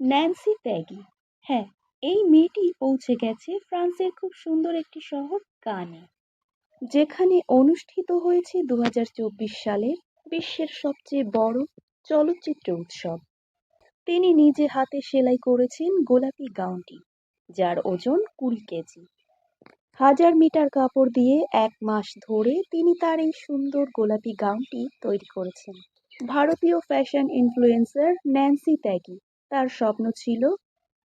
Nancy Tyagi হ্যাঁ এই মেয়েটি পৌঁছে গেছে ফ্রান্সের খুব সুন্দর একটি শহর কানে। যেখানে অনুষ্ঠিত হয়েছে দু চব্বিশ সালের বিশ্বের সবচেয়ে বড় চলচ্চিত্র উৎসব। তিনি নিজে হাতে সেলাই করেছেন গোলাপি গাউনটি, যার ওজন কুড়ি কেজি। হাজার মিটার কাপড় দিয়ে এক মাস ধরে তিনি তার এই সুন্দর গোলাপি গাউনটি তৈরি করেছেন। ভারতীয় ফ্যাশন ইনফ্লুয়েন্সার ন্যান্সি ত্যাগি তার স্বপ্ন ছিল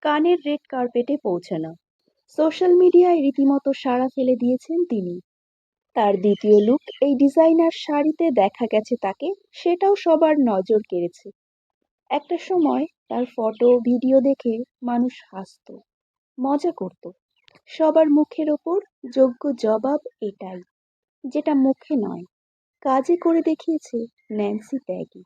কানের রেড কার্পেটে পৌঁছানো। সোশ্যাল মিডিয়ায় রীতিমতো সাড়া ফেলে দিয়েছেন তিনি। তার দ্বিতীয় লুক এই ডিজাইনার শাড়িতে দেখা গেছে তাকে, সেটাও সবার নজর কেড়েছে। একটা সময় তার ফটো, ভিডিও দেখে মানুষ হাসত, মজা করত। সবার মুখের ওপর যোগ্য জবাব এটাই, যেটা মুখে নয়। কাজে করে দেখিয়েছে ন্যান্সি ত্যাগী।